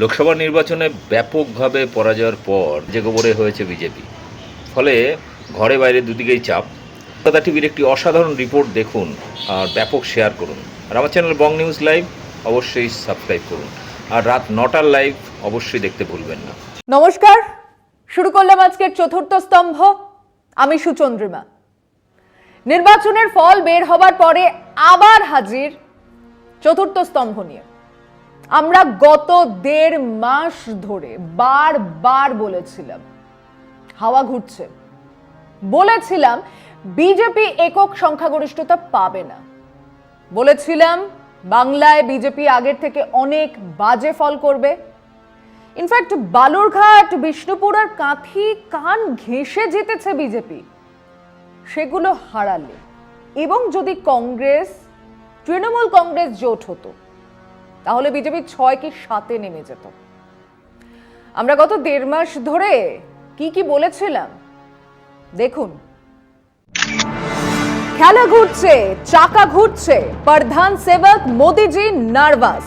লোকসভা নির্বাচনে ব্যাপকভাবে পরাজয়ের পর যে গোবরে হয়েছে বিজেপি। ফলে ঘরে বাইরে দুদিকেই চাপ। কলকাতা টিভির একটি অসাধারণ রিপোর্ট দেখুন আর ব্যাপক শেয়ার করুন। আর আমার চ্যানেল বং নিউজ লাইভ অবশ্যই সাবস্ক্রাইব করুন। আর রাত নটার লাইভ অবশ্যই দেখতে ভুলবেন না। নমস্কার। শুরু করলাম আজকের চতুর্থ স্তম্ভ। আমি সুচন্দ্রিমা। নির্বাচনের ফল বের হবার পরে আবার হাজির চতুর্থ স্তম্ভ নিয়ে। আমরা গত দেড় মাস ধরে বারবার বলেছিলাম, হাওয়া ঘুরছে। বলেছিলাম বিজেপি একক সংখ্যাগরিষ্ঠতা পাবে না। বলেছিলাম বাংলায় বিজেপি আগের থেকে অনেক বাজে ফল করবে। ইনফ্যাক্ট বালুরঘাট, বিষ্ণুপুর আর কাঁথি কান ঘেঁষে জিতেছে বিজেপি সেগুলো হারালে। এবং যদি কংগ্রেস, তৃণমূল কংগ্রেস জোট হতো তাহলে বিজেপি ছয় কি সাতে নেমে যেত। আমরা গত দেড় মাস ধরে কি কি বলেছিলাম? দেখুন। খেলা ঘুরছে, চাকা ঘুরছে, প্রধান সেবক মোদিজি নার্ভাস।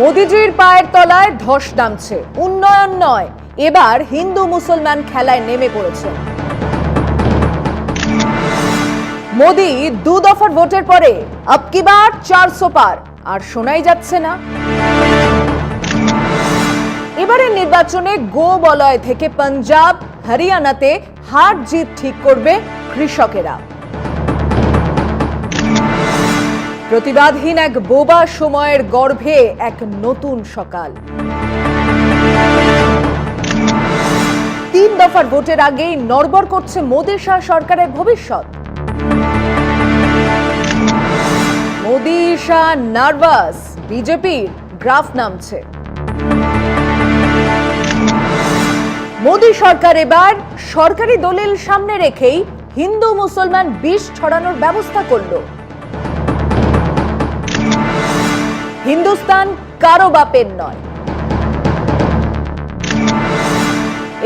মোদিজির পায়ের তলায় ধস নামছে। উন্নয়ন নয়, এবার হিন্দু মুসলমান খেলায় নেমে পড়েছে। মোদি দু দফার ভোটের পরে আপকিবার চারশো পার, আর শোনাই যাচ্ছে না। এবারের নির্বাচনে গো বলয় থেকে পাঞ্জাব, হরিয়ানাতে হার জিত ঠিক করবে কৃষকেরা। প্রতিবাদহীন এক বোবা সময়ের গর্ভে এক নতুন সকাল। তিন দফার ভোটের আগেই নড়বড় করছে মোদী শাহ সরকারের ভবিষ্যৎ। মোদী, শাহ নার্ভাস, বিজেপির গ্রাফ নামছে। মোদী সরকার এবার সরকারি দলিল সামনে রেখেই হিন্দু মুসলমান বিষ ছড়ানোর ব্যবস্থা করল। হিন্দুস্তান কারও বাপের নয়।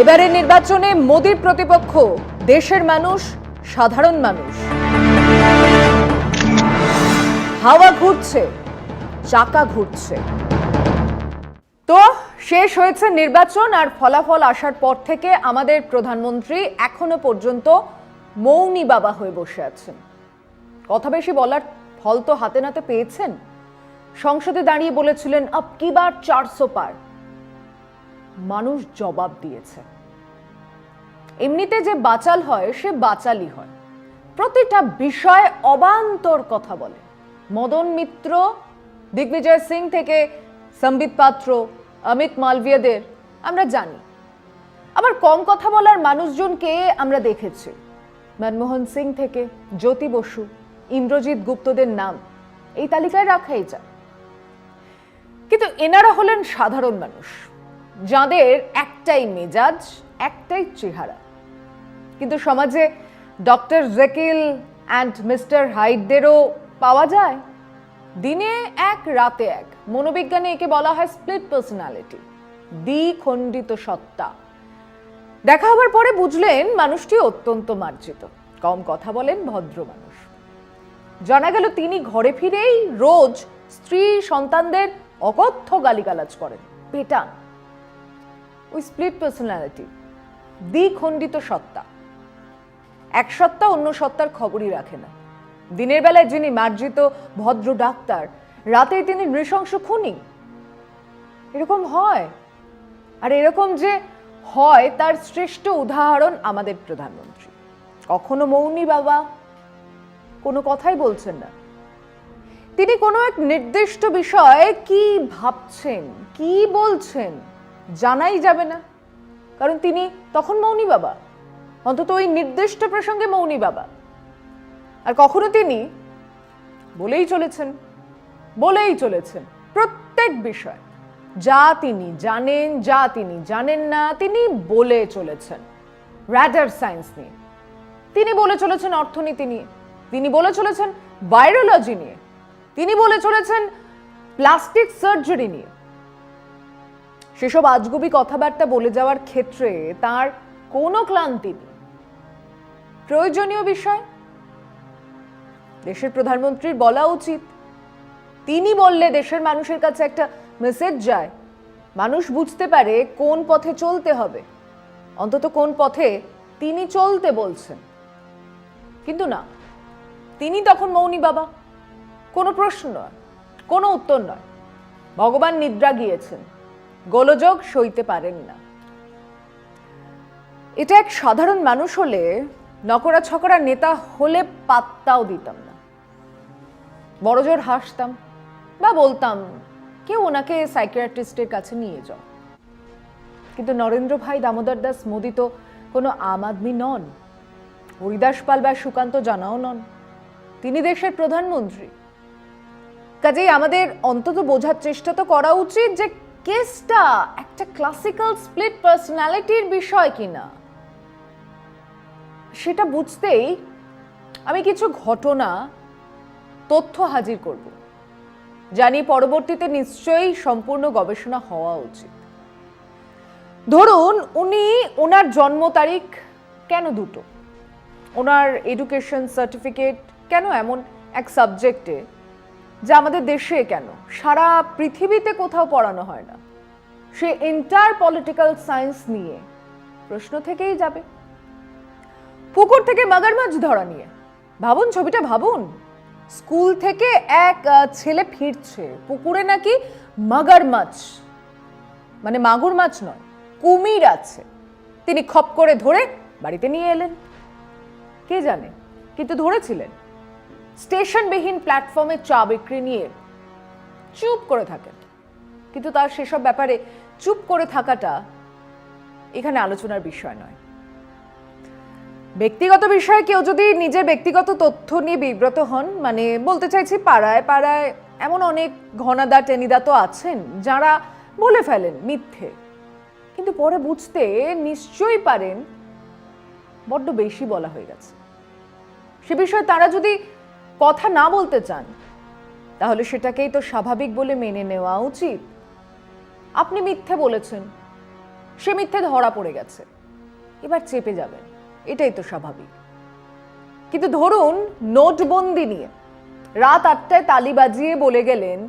এবারে নির্বাচনে মোদীর প্রতিপক্ষ দেশের মানুষ, সাধারণ মানুষ। হাওয়া ঘুরছে, চাকা ঘুরছে। তো শেষ হয়েছে নির্বাচন আর ফলাফল আসার পর থেকে আমাদের প্রধানমন্ত্রী এখনও পর্যন্ত মৌনী বাবা হয়ে বসে আছেন। কথা বেশি বলার ফল তো হাতে নাতে পেয়েছেন। সংসদে দাঁড়িয়ে বলেছিলেন, আপ কি বার চারশো পার? মানুষ জবাব দিয়েছে। এমনিতে যে বাচাল হয়, সে বাচালই হয়। প্রতিটা বিষয়ে অবান্তর কথা বলে। মদন মিত্র, দিগ্বিজয় সিং থেকে সম্বিত পাত্র, অমিত মালভিয়াদের আমরা জানি। আবার কম কথা বলার মানুষজনকে আমরা দেখেছি। মনমোহন সিং থেকে জ্যোতি বসু, ইন্দ্রজিৎ গুপ্তদের নাম এই তালিকায় রাখাই যায়। কিন্তু এনারা হলেন সাধারণ মানুষ, যাদের একটাই মেজাজ, একটাই চেহারা। কিন্তু সমাজে ডক্টর জেকিল অ্যান্ড মিস্টার হাইডদেরও পাওয়া যায়? দিনে এক, রাতে এক। মনোবিজ্ঞানে একে বলা হয় স্প্লিট পার্সোনালিটি দ্বিখণ্ডিত সত্তা। দেখা হবার পরে বুঝলেন মানুষটি অত্যন্ত মার্জিত। কম কথা বলেন ভদ্র মানুষ। জানা গেল তিনি ঘরে ফিরেই রোজ স্ত্রী, সন্তানদের অকথ্য গালিগালাজ করেন। পেটান। ওই স্প্লিট পার্সোনালিটি দ্বিখণ্ডিত সত্তা। এক সত্তা অন্য সত্তার খবরই রাখে না। দিনের বেলায় যিনি মার্জিত ভদ্র ডাক্তার রাতে তিনি নৃশংস খুনি। এরকম হয়। আর এরকম যে হয়, তার শ্রেষ্ঠ উদাহরণ আমাদের প্রধানমন্ত্রী। কখনো মৌনী বাবা, কোনো কথাই বলছেন না। তিনি কোনো এক নির্দিষ্ট বিষয়ে কি ভাবছেন, কি বলছেন, জানাই যাবে না। কারণ তিনি তখন মৌনী বাবা। অন্তত ওই নির্দিষ্ট প্রসঙ্গে মৌনী বাবা। আর কখনো তিনি বলেই চলেছেন বলেই চলেছেন প্রত্যেক বিষয়। যা তিনি জানেন, যা তিনি জানেন না, তিনি বলে চলেছেন। র্যাডার সায়েন্স নিয়ে। তিনি বলে চলেছেন অর্থনীতি নিয়ে। তিনি বলে চলেছেন ভাইরোলজি নিয়ে। তিনি বলে চলেছেন প্লাস্টিক সার্জারি নিয়ে। সেসব আজগুবি কথাবার্তা বলে যাওয়ার ক্ষেত্রে তার কোনো ক্লান্তি নেই। প্রয়োজনীয় বিষয় দেশের প্রধানমন্ত্রীর বলা উচিত। তিনি বললে দেশের মানুষের কাছে একটা মেসেজ যায়। মানুষ বুঝতে পারে কোন পথে চলতে হবে। অন্তত কোন পথে তিনি চলতে বলছেন। কিন্তু না, তিনি তখন মৌনী বাবা। কোনো প্রশ্ন নয়, কোনো উত্তর নয়। ভগবান নিদ্রা গিয়েছেন, গোলযোগ সইতে পারেন না। এটা এক সাধারণ মানুষ হলে নকরা ছকরা নেতা হলে পাত্তাও দিতাম না। বড়জোর হাসতাম বা বলতাম, কেউ ওনাকে সাইকিয়াট্রিস্টের কাছে নিয়ে যাও। কিন্তু নরেন্দ্র ভাই দামোদর দাস মোদি তো কোনো আম আদমি নন। হরিদাস পাল বা সুকান্ত জানাও নন। তিনি দেশের প্রধানমন্ত্রী। কাজেই আমাদের অন্তত বোঝার চেষ্টা তো করা উচিত যে কেসটা একটা ক্লাসিক্যাল স্প্লিট পার্সোনালিটির বিষয় কিনা। সেটা বুঝতেই আমি কিছু ঘটনা তথ্য হাজির করব। জানি পরবর্তীতে নিশ্চয়ই সম্পূর্ণ গবেষণা হওয়া উচিত। ধরুন, উনি ওনার জন্ম তারিখ কেন দুটো? ওনার এডুকেশন সার্টিফিকেট কেন এমন এক সাবজেক্টে? যা আমাদের দেশে কেন? সারা পৃথিবীতে কোথাও পড়ানো হয় না। সে এন্টার পলিটিক্যাল সায়েন্স নিয়ে প্রশ্ন থেকেই যাবে। পুকুর থেকে মাগার মাছ ধরা নিয়ে। ভাবুন, ছবিটা ভাবুন। স্কুল থেকে এক ছেলে ফিরছে। পুকুরে নাকি মাগার মাছ। মানে মাগুর মাছ নয়, কুমির আছে। তিনি খপ করে ধরে বাড়িতে নিয়ে এলেন। কে জানে? কিন্তু ধরেছিলেন? স্টেশনবিহীন প্ল্যাটফর্মে চা বিক্রি নিয়ে চুপ করে থাকেন। কিন্তু তার সেসব ব্যাপারে চুপ করে থাকাটা এখানে আলোচনার বিষয় নয়। ব্যক্তিগত বিষয়ে কেউ যদি নিজের ব্যক্তিগত তথ্য নিয়ে বিব্রত হন মানে বলতে চাইছি পাড়ায় পাড়ায় এমন অনেক ঘনাদা, টেনিদা তো আছেন যারা বলে ফেলেন মিথ্যে। কিন্তু পরে বুঝতে নিশ্চয়ই পারেন, বড্ড বেশি বলা হয়ে গেছে। সে বিষয়ে তারা যদি কথা না বলতে চান, তাহলে সেটাকেই তো স্বাভাবিক বলে মেনে নেওয়া উচিত। আপনি মিথ্যে বলেছেন, সে মিথ্যে ধরা পড়ে গেছে, এবার চেপে যাবেন। এটাই তো স্বাভাবিক কিন্তু ধরুন নোটবন্দি নিয়ে রাত আটটায় তালি বাজিয়ে বলে গেলেন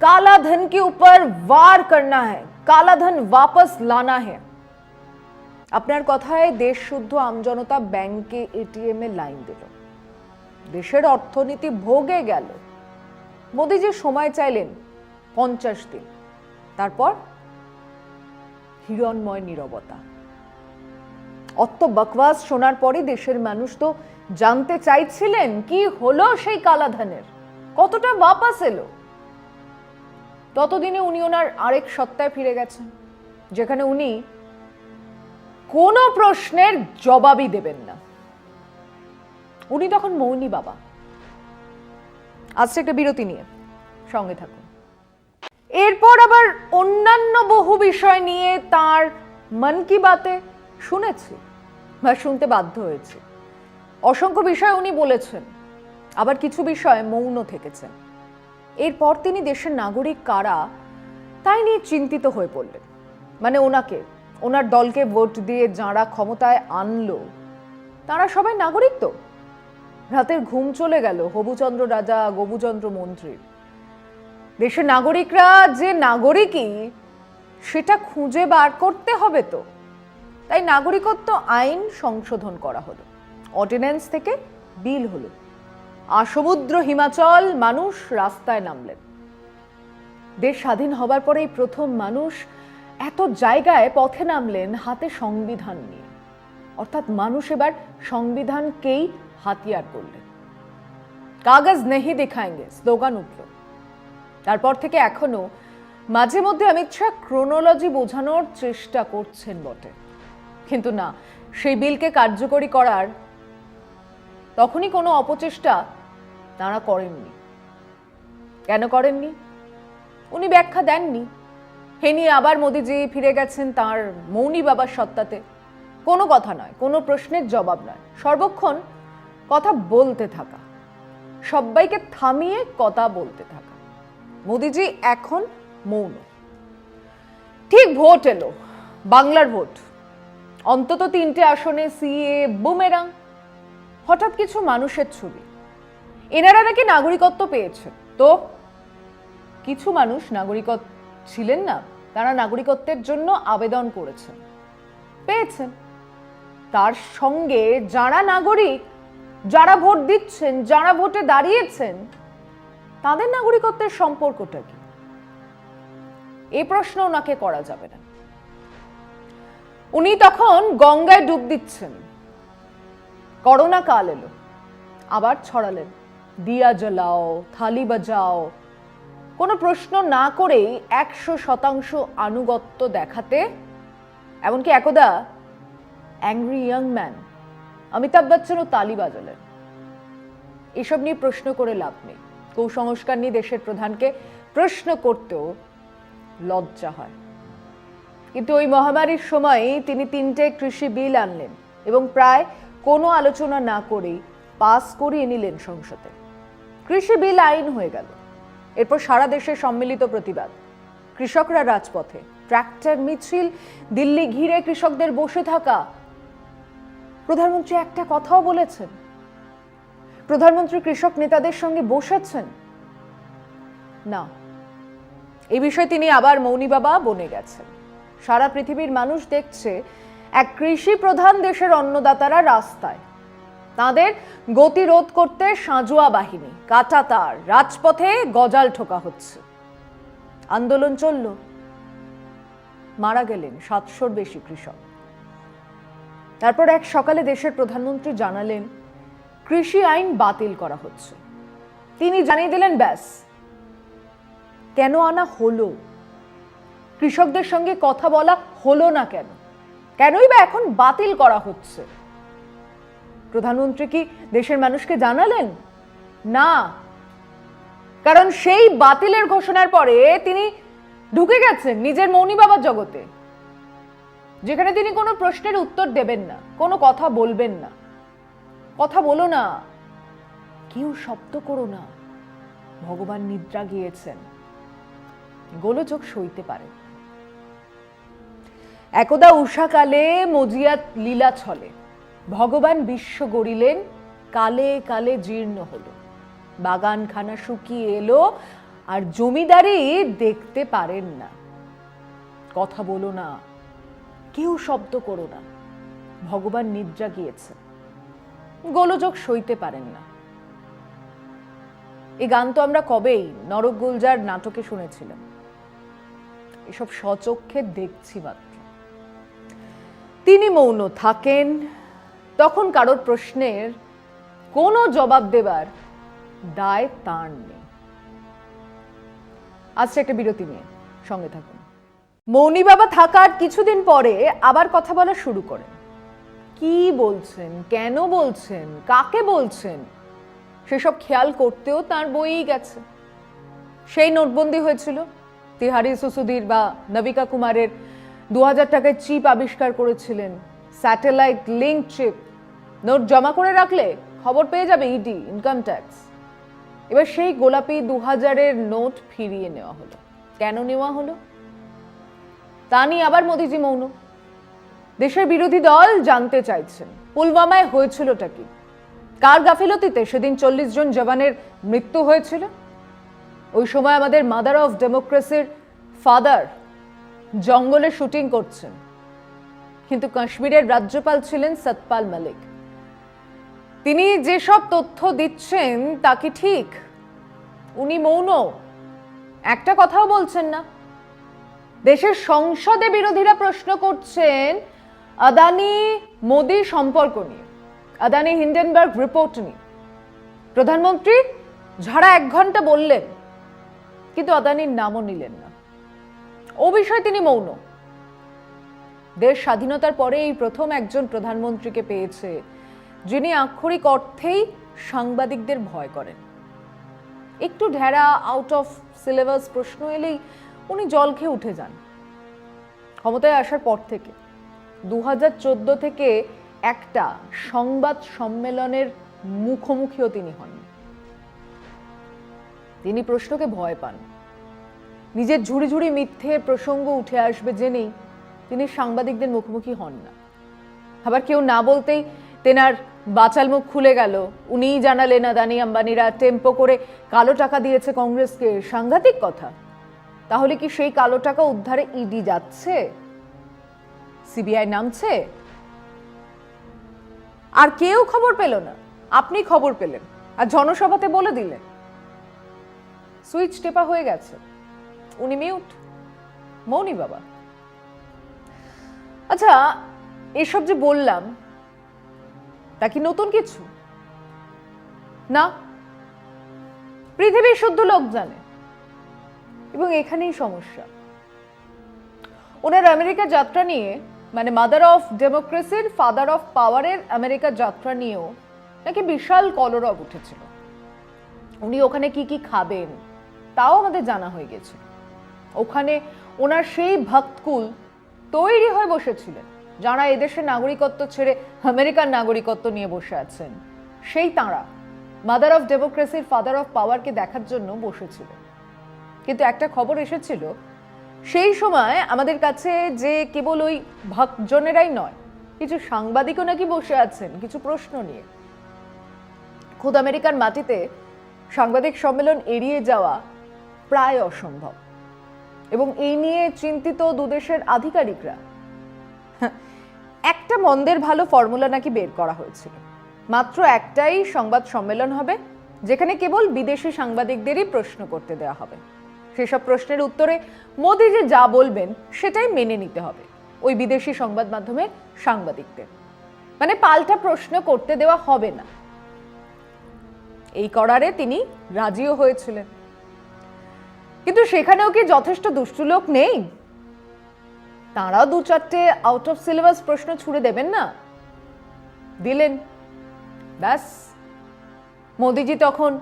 কালা ধন के ऊपर वार करना है কালা ধন वापस लाना है আপনার কথায় দেশ শুদ্ধ আমজনতা ব্যাংকে এটিএম এ লাইন দিল দেশের অর্থনীতি ভোগে গেল মোদিজি সময় চাইলেন পঞ্চাশ দিন তারপর হিরণময় নীরবতা অত বকওয়াস শোনার পরে দেশের মানুষ তো জানতে চাইছিলেন কি হলো সেই কালাধানের। কতটা বাপাস এলো। ততদিনে উনি ওনার আরেক সত্তায় ফিরে গেছেন, যেখানে উনি কোনো প্রশ্নের জবাবই দেবেন না। উনি তখন মৌনী বাবা। আজকে একটা বিরতি নিয়ে, সঙ্গে থাকুন। এরপর আবার অন্যান্য বহু বিষয় নিয়ে তার মন কি বাতে শুনেছি। বা শুনতে বাধ্য হয়েছি। অসংখ্য বিষয় উনি বলেছেন, আবার কিছু বিষয়ে মৌন থেকেছেন এরপর তিনি দেশের নাগরিক কারা, তাই নিয়ে চিন্তিত হয়ে পড়লেন। মানে ওনাকে, ওনার দলকে ভোট দিয়ে যাঁরা ক্ষমতায় আনলো, তারা সবাই নাগরিক তো। রাতের ঘুম চলে গেল হবুচন্দ্র রাজা, গবুচন্দ্র মন্ত্রীর দেশের নাগরিকরা যে নাগরিকই, সেটা খুঁজে বার করতে হবে তো। তাই নাগরিকত্ব আইন সংশোধন করা হলো। অর্ডিন্যান্স থেকে বিল হলো। আসমুদ্র হিমাচল মানুষ রাস্তায় নামলেন। দেশ স্বাধীন হবার পরেই প্রথম মানুষ এত জায়গায় পথে নামলেন হাতে সংবিধান নিয়ে। অর্থাৎ মানুষ এবার সংবিধানকেই হাতিয়ার করলেন। কাগজ নেহি দেখায়েঙ্গে স্লোগান উঠল। তারপর থেকে এখনও মাঝে মধ্যে অমিত শাহ ক্রোনোলজি বোঝানোর চেষ্টা করছেন বটে। কিন্তু না। সেই বিলকে কার্যকরী করার তখনই কোনো অপচেষ্টা তারা করেননি। কেন করেননি? উনি ব্যাখ্যা দেননি। হে নিয়ে আবার মোদিজি ফিরে গেছেন তার মৌনী বাবার সত্তাতে। কোনো কথা নয়, কোনো প্রশ্নের জবাব নয়। সর্বক্ষণ কথা বলতে থাকা। সবাইকে থামিয়ে কথা বলতে থাকা। মোদিজি এখন মৌন। ঠিক ভোট এলো, বাংলার ভোট। অন্তত তিনটে আসনে সিএ বুমেরাং। হঠাৎ কিছু মানুষের ছবি। এনারা নাকি নাগরিকত্ব পেয়েছেন তো? কিছু মানুষ নাগরিকত্ব ছিলেন না, তারা নাগরিকত্বের জন্য আবেদন করেছেন। পেয়েছেন। তার সঙ্গে যারা নাগরিক, যারা ভোট দিচ্ছেন, যারা ভোটে দাঁড়িয়েছেন, তাদের নাগরিকত্বের সম্পর্কটা কি? এই প্রশ্ন ওনাকে করা যাবে না। উনি তখন গঙ্গায় ডুব দিচ্ছেন। করোনা কাল এলো। আবার ছড়ালেন। দিয়া জ্বালাও, থালি বাজাও। কোনো প্রশ্ন না করেই একশো শতাংশ আনুগত্য দেখাতে, এমনকি একদা অ্যাংরি ইয়াং ম্যান অমিতাভ বচ্চনও তালি বাজালেন। এসব নিয়ে প্রশ্ন করে লাভ নেই। কুসংস্কার নিয়ে দেশের প্রধানকে প্রশ্ন করতেও লজ্জা হয়। কিন্তু ওই মহামারীর সময় তিনি তিনটে কৃষি বিল আনলেন এবং প্রায় কোনো আলোচনা না করেই পাস করিয়ে নিলেন সংসদে। কৃষি বিল আইন হয়ে গেল। এরপর সারা দেশে সম্মিলিত প্রতিবাদ। কৃষকরা রাজপথে ট্র্যাক্টর মিছিল, দিল্লি ঘিরে কৃষকদের বসে থাকা। প্রধানমন্ত্রী একটা কথাও বলেছেন। প্রধানমন্ত্রী কৃষক নেতাদের সঙ্গে বসেছেন। না এই বিষয়ে তিনি আবার মৌনী বাবা বনে গেছেন। সারা পৃথিবীর মানুষ দেখছে এক কৃষি প্রধান দেশের অন্নদাতারা রাস্তায়। তাদের গতিরোধ করতে সাঁজোয়া বাহিনী কাটাতার রাজপথে গজাল ঠোকা হচ্ছে। আন্দোলন চলল। মারা গেলেন সাতশোর বেশি কৃষক। তারপর এক সকালে দেশের প্রধানমন্ত্রী জানালেন, কৃষি আইন বাতিল করা হচ্ছে। তিনি জানিয়ে দিলেন, ব্যাস, কেন আনা হলো? কৃষকদের সঙ্গে কথা বলা হলো না কেন? কেনই বা এখন বাতিল করা হচ্ছে? প্রধানমন্ত্রী কি দেশের মানুষকে জানালেন? না। কারণ সেই বাতিলের ঘোষণার পরে তিনি ঢুকে গেছেন নিজের মৌনী বাবার জগতে। যেখানে তিনি কোনো প্রশ্নের উত্তর দেবেন না, কোনো কথা বলবেন না। কথা বলো না। কেউ শব্দ করো না। ভগবান নিদ্রা গিয়েছেন। গোলযোগ সইতে পারে একদা উষাকালে মজিয়াত লীলা ছলে। ভগবান বিশ্ব গড়িলেন, কালে কালে জীর্ণ হলো। বাগানখানা শুকিয়ে এলো, আর জমিদারি দেখতে পারেন না। কথা বলো না, কেউ শব্দ করো না। ভগবান নিদ্রা গিয়েছে। গোলযোগ সইতে পারেন না। এ গান তো আমরা কবেই নরক গুলজার নাটকে শুনেছিলাম। এসব সচক্ষে দেখছি মাত্র। তিনি মৌন থাকেন, তখন কারোর প্রশ্নের কোনো জবাব দেবার দায় তার নেই। আজকে একটা বিরতি নিয়ে সঙ্গে থাকুন। মৌনী বাবা থাকার কিছুদিন পরে আবার কথা বলা শুরু করেন। কি বলছেন? কেন বলছেন? কাকে বলছেন? সেসব খেয়াল করতেও তার বইই গেছে। সেই নোটবন্দি হয়েছিল তিহারি সুসুধীর বা নবিকা কুমারের দু হাজার টাকায় চিপ আবিষ্কার করেছিলেন। স্যাটেলাইট লিঙ্ক চিপ নোট জমা করে রাখলে খবর পেয়ে যাবে ইডি ইনকাম ট্যাক্স এবার সেই গোলাপি দু হাজারের নোট ফিরিয়ে নেওয়া হলো। কেন নেওয়া হলো? তা নিয়ে আবার মোদিজি মৌন। দেশের বিরোধী দল জানতে চাইছেন, পুলওয়ামায় হয়েছিলটা কি? কার গাফিলতিতে সেদিন চল্লিশ জন জওয়ানের মৃত্যু হয়েছিল? ওই সময় আমাদের মাদার অফ ডেমোক্রেসির ফাদার জঙ্গলে শুটিং করছেন। কিন্তু কাশ্মীরের রাজ্যপাল ছিলেন সতপাল মালিক। তিনি যেসব তথ্য দিচ্ছেন, তা কি ঠিক? উনি মৌন। একটা কথাও বলছেন না। দেশের সংসদে বিরোধীরা প্রশ্ন করছেন, আদানি মোদি সম্পর্ক নিয়ে, আদানি হিন্ডেনবার্গ রিপোর্ট নিয়ে। প্রধানমন্ত্রী ঝাড়া এক ঘণ্টা বললেন, কিন্তু আদানির নামও নিলেন না। ও বিষয়ে তিনি মৌন। দেশ স্বাধীনতার পরে এই প্রথম একজন প্রধানমন্ত্রীকে পেয়েছে, যিনি আক্ষরিক অর্থেই সাংবাদিকদের ভয় করেন। একটু ঢেরা আউট অফ সিলেবাস প্রশ্ন এলেই উনি জল খেয়ে উঠে যান। ক্ষমতায় আসার পর থেকে দু হাজার চোদ্দ থেকে একটা সংবাদ সম্মেলনের মুখোমুখিও তিনি হন তিনি প্রশ্নকে ভয় পান। নিজের ঝুড়ি ঝুড়ি মিথ্যে প্রসঙ্গ উঠে আসবে জেনেই তিনি সাংবাদিকদের মুখোমুখি হন না। আবার কেউ না বলতেই তেনার বাচাল মুখ খুলে গেল। উনিই জানালেন, আদানি আম্বানিরা টেম্পো করে কালো টাকা দিয়েছে কংগ্রেসকে। সাংঘাতিক কথা। তাহলে কি সেই কালো টাকা উদ্ধারে ইডি যাচ্ছে? সিবিআই নামছে? আর কেউ খবর পেল না। আপনি খবর পেলেন। আর জনসভাতে বলে দিলেন। সুইচ টেপা হয়ে গেছে। উনি মিউট মৌনি বাবা। আচ্ছা এসব যে বললাম, তা কি নতুন কিছু? না। পৃথিবীর শুদ্ধ লোক জানে, এবং এখানেই সমস্যা। ওনার আমেরিকা যাত্রা নিয়ে মানে মাদার অফ ডেমোক্রেসির ফাদার অফ পাওয়ারের আমেরিকা যাত্রা নিয়েও নাকি বিশাল কলরব উঠেছিল। উনি ওখানে কি কি খাবেন, তাও আমাদের জানা হয়ে গেছে। ওখানে ওনার সেই ভক্তকুল তৈরি হয়ে বসেছিলেন, যারা এদেশের নাগরিকত্ব ছেড়ে আমেরিকার নাগরিকত্ব নিয়ে বসে আছেন। সেই তাঁরা মাদার অফ ডেমোক্রেসির ফাদার অফ পাওয়ারকে দেখার জন্য বসেছিলেন। কিন্তু একটা খবর এসেছিল, সেই সময় আমাদের কাছে যে কেবল ওই ভক্তজনেরাই নয়, কিছু সাংবাদিকও নাকি বসে আছেন, কিছু প্রশ্ন নিয়ে। খুদ আমেরিকার মাটিতে সাংবাদিক সম্মেলন এড়িয়ে যাওয়া প্রায় অসম্ভব। এবং এই নিয়ে চিন্তিত দুদেশের আধিকারিকরা। একটা মন্দের ভালো ফর্মুলা নাকি বের করা হয়েছিল। মাত্র একটাই সংবাদ সম্মেলন হবে, যেখানে কেবল বিদেশি সাংবাদিকদেরই প্রশ্ন করতে দেওয়া হবে। সেসব প্রশ্নের উত্তরে মোদি যে যা বলবেন, সেটাই মেনে নিতে হবে, ওই বিদেশি সংবাদ মাধ্যমের সাংবাদিকদের। মানে পাল্টা প্রশ্ন করতে দেওয়া হবে না। এই করারে তিনি রাজিও হয়েছিলেন। কিন্তু সেখানেও কি যথেষ্ট দুষ্টু লোক নেই? তাঁরাও দু চারটে আউট অফ সিলেবাস প্রশ্ন ছুড়ে দেবেন না? দিলেন। ব্যাস। মোদিজি তখন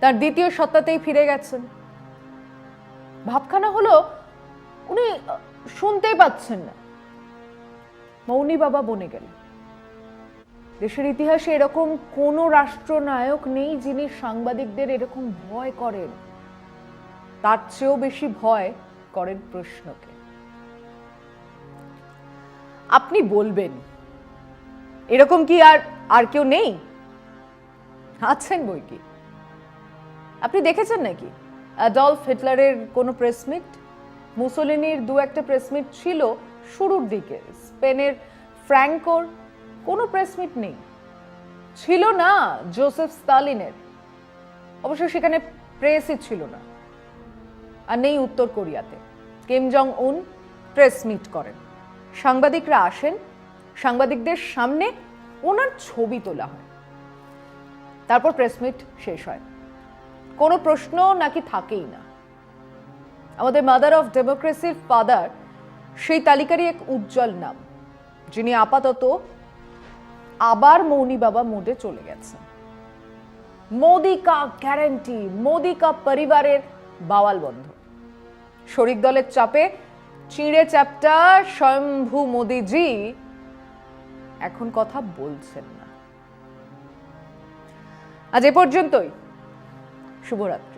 তার দ্বিতীয় সত্তাতেই ফিরে গেছেন। ভাবখানা হলো, উনি শুনতেই পাচ্ছেন না। মৌনী বাবা বনে গেলেন। দেশের ইতিহাসে এরকম কোনো রাষ্ট্রনায়ক নেই যিনি সাংবাদিকদের এরকম ভয় করেন। তার চেয়েও বেশি ভয় করেন প্রশ্নকে। আপনি বলবেন, এরকম কি আর আর কেউ নেই? আছেন বই কি? আপনি দেখেছেন নাকি? অ্যাডলফ হিটলারের কোনো প্রেস মিট? মুসোলিনির দু একটা প্রেসমিট ছিল শুরুর দিকে। স্পেনের ফ্র্যাঙ্কোর কোনো প্রেসমিট নেই। ছিল না জোসেফ স্টালিনের অবশ্য সেখানে প্রেসই ছিল না। আর নেই উত্তর কোরিয়াতে। কিম জং উন প্রেস মিট করেন। সাংবাদিকরা আসেন, সাংবাদিকদের সামনে ওনার ছবি তোলা হয়। তারপর প্রেস মিট শেষ হয়। কোনো প্রশ্ন নাকি থাকেই না। আমাদের মাদার অফ ডেমোক্রেসির ফাদার সেই তালিকারই এক উজ্জ্বল নাম, যিনি আপাতত আবার মৌনী বাবা মোডে চলে গেছেন। মোদি কা গ্যারান্টি, মোদি কা পরিবারের বাওয়াল বন্ধ। শরিক দলের চাপে চিঁড়ে চ্যাপ্টা স্বয়ম্ভু মোদিজি এখন কথা বলছেন না। আজ এ পর্যন্তই। শুভরাত্রি।